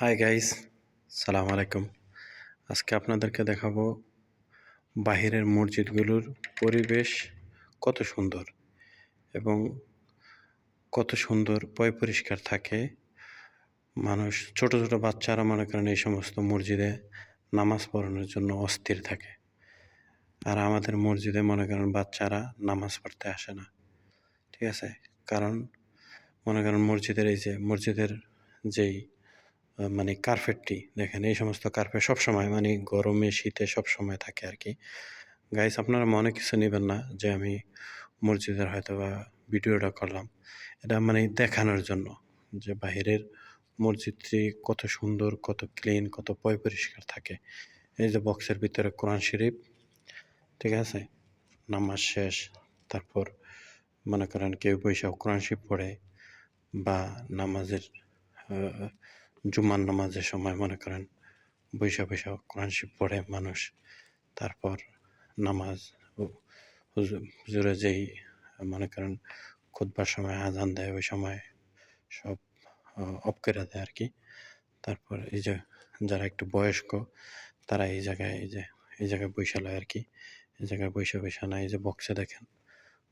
Hi guys সালাম আলাইকুম। আজকে আপনাদেরকে দেখাবো বাহিরের মসজিদগুলোর পরিবেশ কত সুন্দর এবং কত সুন্দর পয় পরিষ্কার থাকে। মানুষ, ছোট ছোট বাচ্চারা মনে করেন এই সমস্ত মসজিদে নামাজ পড়ানোর জন্য অস্থির থাকে। আর আমাদের মসজিদে মনে করেন বাচ্চারা নামাজ পড়তে আসে না। ঠিক আছে? কারণ মনে করেন মসজিদের এই যে, মসজিদের যেই মানে কার্পেটটি। দেখেন, এই সমস্ত কার্পেট সবসময় মানে গরমে, শীতে সবসময় থাকে আর কি। গাইস আপনারা মনে কিছু নেবেন না যে আমি মসজিদের হয়তো বা ভিডিওটা করলাম। এটা মানে দেখানোর জন্য যে বাহিরের মসজিদটি কত সুন্দর, কত ক্লিন কত পয় পরিষ্কার থাকে। এই যে বক্সের ভিতরে কোরআন শরীফ, ঠিক আছে? নামাজ শেষ, তারপর মনে করেন কেউ বৈশাখ কোরআন শরীফ পড়ে বা নামাজের জুমার নামাজের সময় মনে করেন, বৈশা বৈশা কোরআন শিব পড়ে মানুষ, তারপর নামাজ হুজুরে যেই মনে করেন খুদবার সময়, আজান দেয়, ওই সময় সব অফ করে দেয় আর কি। তারপর এই যে যারা একটু বয়স্ক, তারা এই জায়গায়, এই যে, এই জায়গায় বৈশালয় আর কি। এই জায়গায় বৈশা বৈশা না এই যে বক্সে দেখেন,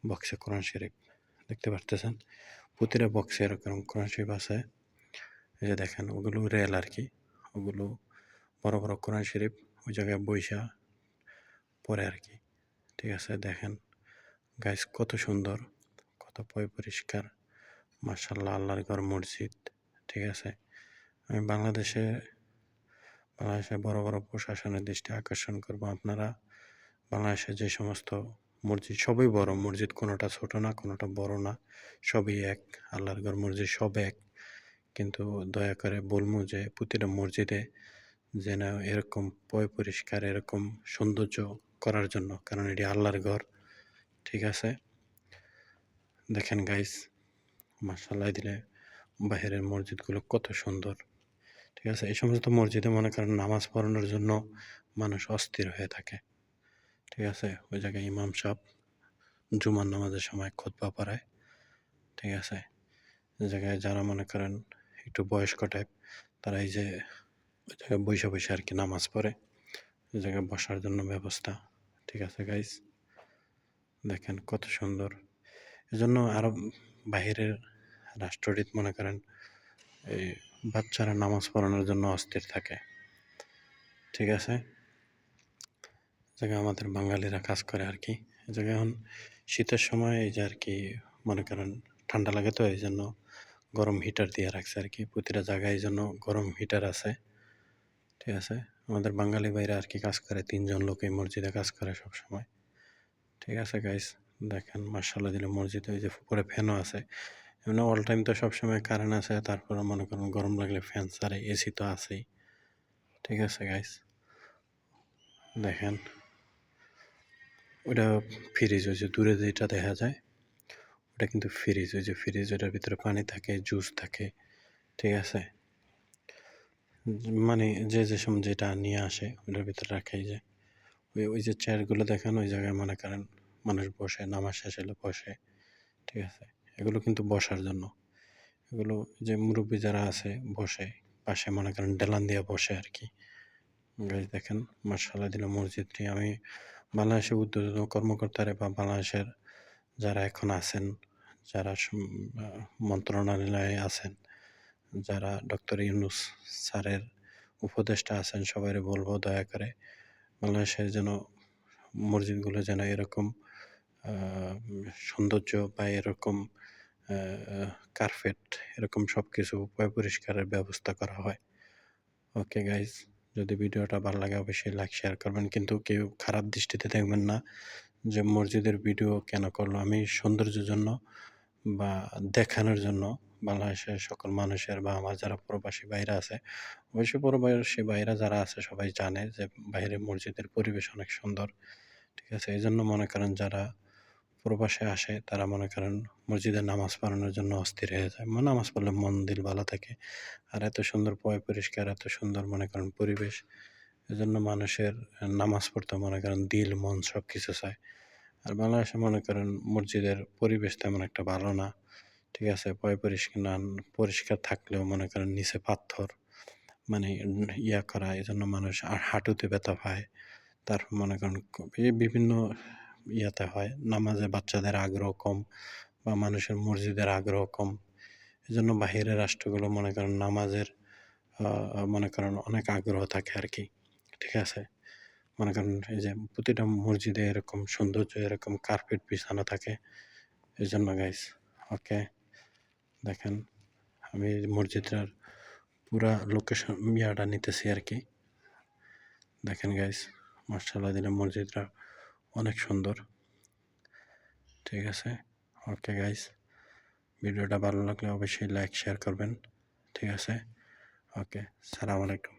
বক্সে কোরআন শরীফ, দেখতে পারতেছেন? প্রতিটা বক্সে এরকম কোরআন শরীফ আছে যে দেখেন, ওগুলো রেল আর কি ওগুলো বড় বড় কোরআন শরীফ ওই জায়গায় বৈশা পরে আর কি ঠিক আছে, দেখেন। গাইস, কত সুন্দর, কত পয় পরিষ্কার। মার্শাল্লাহ আল্লাহর ঘর মসজিদ। ঠিক আছে? আমি বাংলাদেশে বাংলাদেশে বড় বড় প্রশাসনের দৃষ্টি আকর্ষণ করব। আপনারা বাংলাদেশে যে সমস্ত মসজিদ, সবই বড়। মসজিদ কোনোটা ছোট না, কোনোটা বড় না। সবই এক। আল্লাহর ঘর মসজিদ সব এক। কিন্তু দয়া করে বলব যে প্রতিটা মসজিদে যেন এরকম পয় পরিষ্কার, এরকম সৌন্দর্য করার জন্য, কারণ এটি আল্লাহর ঘর। ঠিক আছে? দেখেন গাইস মাসাল্লাহ দিলে বাহিরের মসজিদগুলো কত সুন্দর। ঠিক আছে? এই সমস্ত মসজিদে মনে করেন নামাজ পড়ানোর জন্য মানুষ অস্থির হয়ে থাকে। ঠিক আছে? ওই জায়গায় ইমাম সাহ জুমার নামাজের সময় খোদবা পড়ায়। ঠিক আছে? জায়গায় যারা মনে করেন একটু বয়স্ক টাইপ তারা এই যে ওই জায়গায় বসে বসে আর কি নামাজ পড়ে, ওই জায়গায় বসার জন্য ব্যবস্থা, ঠিক আছে গাইস দেখেন কত সুন্দর। এজন্য আরও বাহিরের রাষ্ট্রটিত মনে করেন, এই বাচ্চারা নামাজ পড়ানোর জন্য অস্থির থাকে, ঠিক আছে? জায়গায় আমাদের বাঙালিরা কাজ করে আর কি। জায়গায় এখন শীতের সময় এই যে আর কি মনে করেন ঠান্ডা লাগে তো এই জন্য গরম হিটার দিয়ে রাখছে আর কি। প্রতিটা জায়গায় এই জন্য গরম হিটার আছে। ঠিক আছে? আমাদের বাঙালি বাইরে আর কি কাজ করে, তিনজন লোক এই মসজিদে কাজ করে সব সময় ঠিক আছে গাইস দেখেন মার্শাল্লাহ দিলে মসজিদে ওই যে উপরে ফ্যানও আছে। এমনি অল টাইম তো সবসময় কারেন্ট আছে তারপরে মনে করেন গরম লাগলে ফ্যান সারে এসি তো আছেই। ঠিক আছে গাইস দেখেন ওটা ফ্রিজ যে দূরে যেটা দেখা যায় ওটা কিন্তু ফ্রিজ ওই যে ফ্রিজ ওটার ভিতরে পানি থাকে জুস থাকে, ঠিক আছে? মানে যে যে সময় যেটা নিয়ে আসে, ওটার ভিতরে রাখাই যে। ওই ওই যে চেয়ারগুলো দেখেন, ওই জায়গায় মনে করেন মানুষ বসে, নামাজ শেষ হলে বসে, ঠিক আছে? এগুলো কিন্তু বসার জন্য। এগুলো যে মুরব্বী যারা আছে, বসে, পাশে মনে করেন ডেলান দিয়ে বসে আর কি। গাছ দেখেন মার্শাল্লাহ দিল মসজিদটি। আমি বাংলাদেশের উদ্যোতন কর্মকর্তারা বা বাংলাদেশের যারা এখন আছেন যারা মন্ত্রণালয়ে আছেন, যারা ডক্টর ইউনুস স্যারের উপদেষ্টা আছেন সবাই বলব দয়া করে বাংলাদেশের যেন মসজিদগুলো যেন এরকম সৌন্দর্য বা এরকম কার্পেট, এরকম সব কিছু পরিষ্কারের ব্যবস্থা করা হয়। ওকে গাইজ, যদি ভিডিওটা ভালো লাগে অবশ্যই লাইক, শেয়ার করবেন। কিন্তু কেউ খারাপ দৃষ্টিতে দেখবেন না যে মসজিদের ভিডিও কেন করল। আমি সৌন্দর্যের জন্য বা দেখানোর জন্য বাংলাদেশের সকল মানুষের বা আমার যারা প্রবাসী বাইরে আছে অবশ্যই প্রবাসী বাইরে যারা আছে সবাই জানে যে বাইরে মসজিদের পরিবেশ অনেক সুন্দর, ঠিক আছে? এই জন্য মনে করেন যারা প্রবাসে আসে, তারা মনে করেন মসজিদে নামাজ পড়ানোর জন্য অস্থির হয়ে যায়। মানে নামাজ পড়লে মন দিল ভালো থাকে। আর এত সুন্দর পয় পরিষ্কার, এত সুন্দর মনে করেন পরিবেশ, এজন্য মানুষের নামাজ পড়তে মনে করেন দিল, মন সব কিছু চায়। আর বাংলাদেশে মনে করেন মসজিদের পরিবেশ তেমন একটা ভালো না। ঠিক আছে, পয় পরিষ্কার না, পরিষ্কার থাকলেও মনে করেন নিচে পাথর মানে ইয়া করা এই জন্য মানুষ আর হাঁটুতে ব্যথা পায়। তারপর মনে করেন বিভিন্ন ইয়াতে হয়, নামাজে বাচ্চাদের আগ্রহ কম বা মানুষের মসজিদের আগ্রহ কম। এই জন্য বাহিরের রাষ্ট্রগুলো মনে করেন নামাজের মনে করেন অনেক আগ্রহ থাকে আর কি। ঠিক আছে মনে করেন এই যে প্রতিটা মসজিদে এরকম সৌন্দর্য, এরকম কার্পেট বিছানো থাকে। এই জন্য গাইস ওকে দেখেন আমি মসজিদটার পুরা লোকেশন ইয়াটা নিতেছি আর কি দেখেন গাইস মার্শাল্লাহ দিলে মসজিদটা অনেক সুন্দর। ঠিক আছে ওকে গাইস ভিডিওটা ভালো লাগলে অবশ্যই লাইক শেয়ার করবেন। ঠিক আছে ওকে সালাম আলাইকুম।